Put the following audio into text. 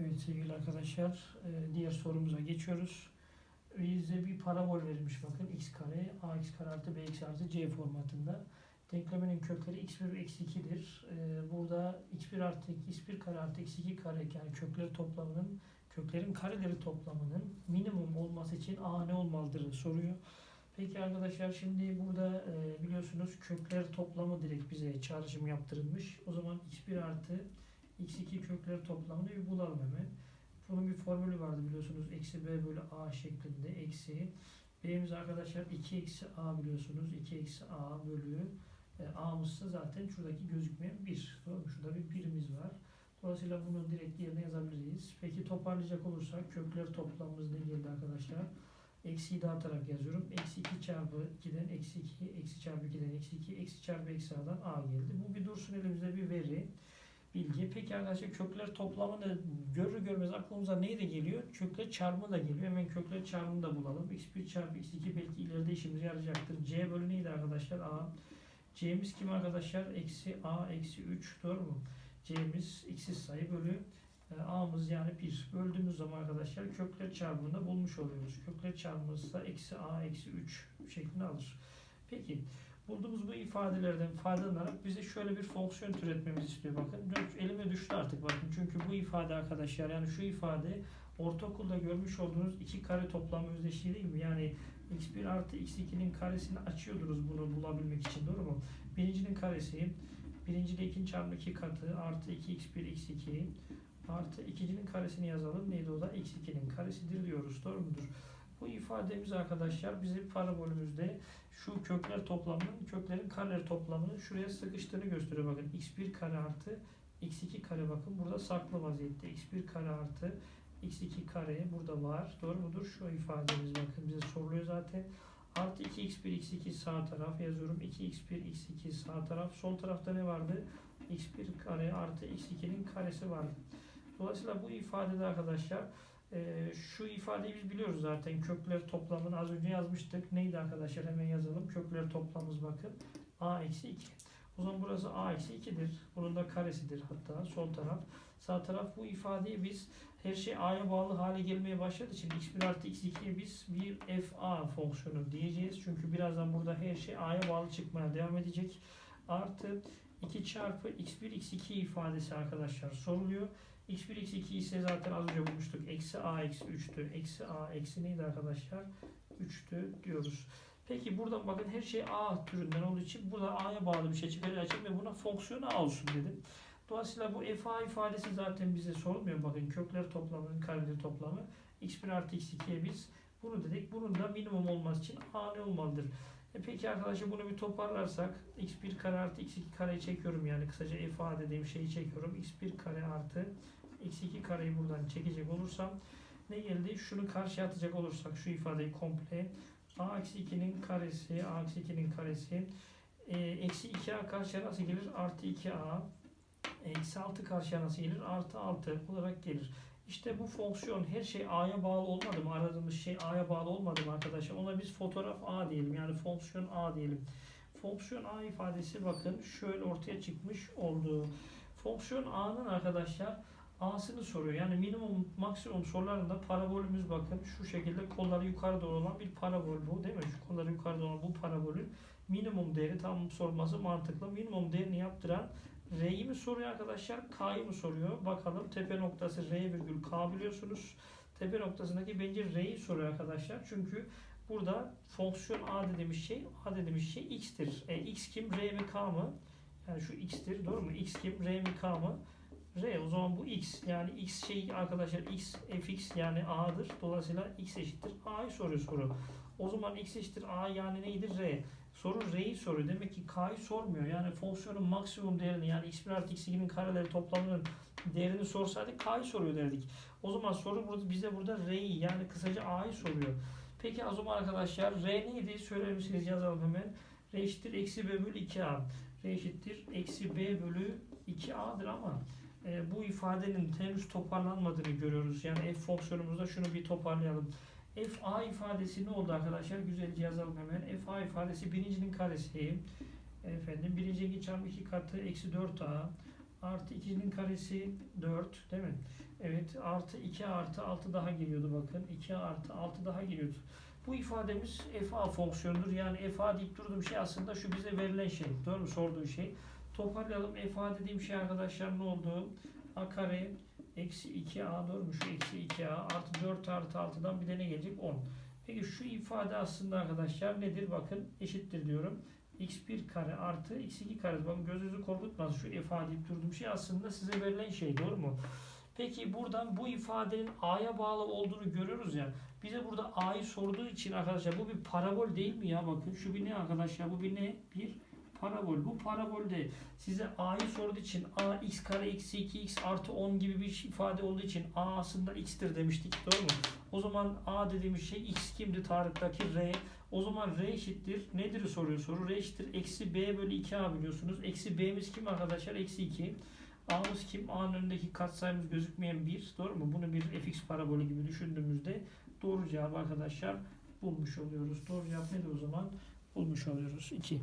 Evet sevgili arkadaşlar e, diğer sorumuza geçiyoruz. Bize bir parabol verilmiş bakın x kare ax kare artı bx artı c formatında. Denklemenin kökleri x1 ve x2'dir. E, Burada x1 artı x1 kare artı x2 kare yani kökleri toplamının köklerin kareleri toplamının minimum olması için a ne olmalıdır soruyor. Peki arkadaşlar şimdi burada e, biliyorsunuz kökler toplamı direkt bize çağrışım yaptırılmış. O zaman x1 artı x2 kökleri toplamını bir bulalım hemen. Bunun bir formülü vardı biliyorsunuz. Eksi b bölü a şeklinde. Eksi b'miz arkadaşlar 2 eksi a biliyorsunuz. 2 eksi a bölü e, a'mızsa zaten şuradaki gözükmeyen 1. Doğru mu? Şurada bir birimiz var. Dolayısıyla bunu direkt yerine yazabiliriz. Peki toparlayacak olursak kökler toplamımız ne geldi arkadaşlar? Eksiyi dağıtarak yazıyorum. Eksi 2 çarpı 2'den eksi 2, eksi çarpı 2'den eksi 2, eksi çarpı eksi a'dan a geldi. Bu bir dursun elimizde bir veri bilgi. Peki arkadaşlar kökler toplamını görür görmez aklımıza neyi de geliyor? Kökler çarpımı da geliyor. Hemen kökler çarpımını da bulalım. x1 çarpı x2 belki ileride işimize yarayacaktır. c bölü neydi arkadaşlar? a. c'miz kim arkadaşlar? Eksi a eksi 3 doğru mu? c'miz x'iz sayı bölü e, a'mız yani 1. Böldüğümüz zaman arkadaşlar kökler çarpımını da bulmuş oluyoruz. Kökler çarpımı ise eksi a eksi 3 şeklinde alır. Peki bulduğumuz bu ifadelerden faydalanarak bize şöyle bir fonksiyon türetmemizi istiyor bakın. Elime düştü artık bakın. Çünkü bu ifade arkadaşlar yani şu ifade ortaokulda görmüş olduğunuz iki kare toplamı özdeşliği değil mi? Yani x1 artı x2'nin karesini açıyordunuz bunu bulabilmek için doğru mu? Birincinin karesi birinciyle ikinci çarpı iki katı artı 2x1 x2 artı ikincinin karesini yazalım. Neydi o da? x2'nin karesidir diyoruz. Doğru mudur? Bu ifademiz arkadaşlar bize parabolümüzde şu kökler toplamının köklerin kareleri toplamının şuraya sıkıştığını gösteriyor. Bakın x1 kare artı x2 kare bakın burada saklı vaziyette. x1 kare artı x2 kare burada var. Doğru mudur? Şu ifademiz bakın bize soruluyor zaten. Artı 2x1 x2 sağ taraf yazıyorum. 2x1 x2 sağ taraf. Sol tarafta ne vardı? x1 kare artı x2'nin karesi vardı. Dolayısıyla bu ifadede arkadaşlar ee, şu ifadeyi biz biliyoruz zaten. Kökler toplamını az önce yazmıştık. Neydi arkadaşlar? Hemen yazalım. Kökler toplamımız bakın. a eksi 2. O zaman burası a eksi 2'dir. Bunun da karesidir hatta sol taraf. Sağ taraf bu ifadeyi biz her şey a'ya bağlı hale gelmeye başladığı için x1 artı x2'ye biz bir fa fonksiyonu diyeceğiz. Çünkü birazdan burada her şey a'ya bağlı çıkmaya devam edecek. Artı 2 çarpı x1 x2 ifadesi arkadaşlar soruluyor. x1 x2 ise zaten az önce bulmuştuk. Eksi a eksi 3'tü. Eksi a eksi neydi arkadaşlar? 3'tü diyoruz. Peki buradan bakın her şey a türünden olduğu için burada a'ya bağlı bir şey çıkaracağım ve buna fonksiyonu a olsun dedim. Dolayısıyla bu fa ifadesi zaten bize sorulmuyor. Bakın kökler toplamının kareleri toplamı. x1 artı x2'ye biz bunu dedik. Bunun da minimum olması için a ne olmalıdır? E peki arkadaşlar bunu bir toparlarsak x1 kare artı x2 kareyi çekiyorum yani kısaca fa dediğim şeyi çekiyorum. x1 kare artı x2 kareyi buradan çekecek olursam ne geldi? Şunu karşıya atacak olursak şu ifadeyi komple a eksi 2'nin karesi a eksi 2'nin karesi e, eksi 2a karşıya nasıl gelir? Artı 2a eksi 6 karşıya nasıl gelir? Artı 6 olarak gelir. İşte bu fonksiyon her şey a'ya bağlı olmadı mı? Aradığımız şey a'ya bağlı olmadı mı arkadaşlar? Ona biz fotoğraf a diyelim. Yani fonksiyon a diyelim. Fonksiyon a ifadesi bakın şöyle ortaya çıkmış oldu. Fonksiyon a'nın arkadaşlar a'sını soruyor. Yani minimum maksimum sorularında parabolümüz bakın şu şekilde kolları yukarı doğru olan bir parabol bu değil mi? Şu kolları yukarı doğru olan bu parabolün minimum değeri tam sorması mantıklı. Minimum değerini yaptıran R'yi mi soruyor arkadaşlar? K'yı mı soruyor? Bakalım tepe noktası R virgül K biliyorsunuz. Tepe noktasındaki bence R'yi soruyor arkadaşlar. Çünkü burada fonksiyon A dediğimiz şey A dediğimiz şey X'tir. E, X kim? R mi K mı? Yani şu X'tir. Doğru mu? X kim? R mi K mı? R. O zaman bu X. Yani X şey arkadaşlar X fx yani A'dır. Dolayısıyla X eşittir. A'yı soruyor soru. O zaman X eşittir A yani neydir? R. Soru R'yi soruyor. Demek ki K'yı sormuyor. Yani fonksiyonun maksimum değerini yani x1 artı x2'nin kareleri toplamının değerini sorsaydık K'yı soruyor derdik. O zaman soru burada bize burada R'yi yani kısaca A'yı soruyor. Peki o zaman arkadaşlar R neydi? Söyler misiniz? Yazalım hemen. R eşittir eksi B bölü 2A. R eşittir eksi B bölü 2A'dır ama e, bu ifadenin henüz toparlanmadığını görüyoruz. Yani f fonksiyonumuzda şunu bir toparlayalım. Fa ifadesi ne oldu arkadaşlar? Güzelce yazalım hemen. fa ifadesi birincinin karesi. Efendim birinci 2 çarpı 2 katı eksi 4a Artı 2'nin karesi 4 değil mi? Evet artı 2 artı 6 daha geliyordu bakın. 2 artı 6 daha geliyordu. Bu ifademiz fa fonksiyonudur. Yani fa deyip durduğum şey aslında şu bize verilen şey. Doğru mu? Sorduğu şey. Toparlayalım. fa dediğim şey arkadaşlar ne oldu? A kare eksi 2a doğru mu? Şu eksi 2a artı 4 artı 6'dan bir de ne gelecek? 10. Peki şu ifade aslında arkadaşlar nedir? Bakın eşittir diyorum. x1 kare artı x2 kare. Bakın gözünüzü korkutmaz. Şu ifade deyip durduğum şey aslında size verilen şey. Doğru mu? Peki buradan bu ifadenin a'ya bağlı olduğunu görüyoruz ya. Bize burada a'yı sorduğu için arkadaşlar bu bir parabol değil mi ya? Bakın şu bir ne arkadaşlar? Bu bir ne? Bir parabol. Bu parabolde size a'yı sorduğu için a x kare eksi 2x artı 10 gibi bir ifade olduğu için a aslında x'tir demiştik. Doğru mu? O zaman a dediğimiz şey x kimdi? Tarıktaki r. O zaman r eşittir. Nedir soruyor soru? R eşittir. Eksi b bölü 2a biliyorsunuz. Eksi b'miz kim arkadaşlar? Eksi 2. A'mız kim? A'nın önündeki katsayımız gözükmeyen 1. Doğru mu? Bunu bir fx parabolü gibi düşündüğümüzde doğru cevabı arkadaşlar bulmuş oluyoruz. Doğru cevap nedir o zaman? Bulmuş oluyoruz. 2.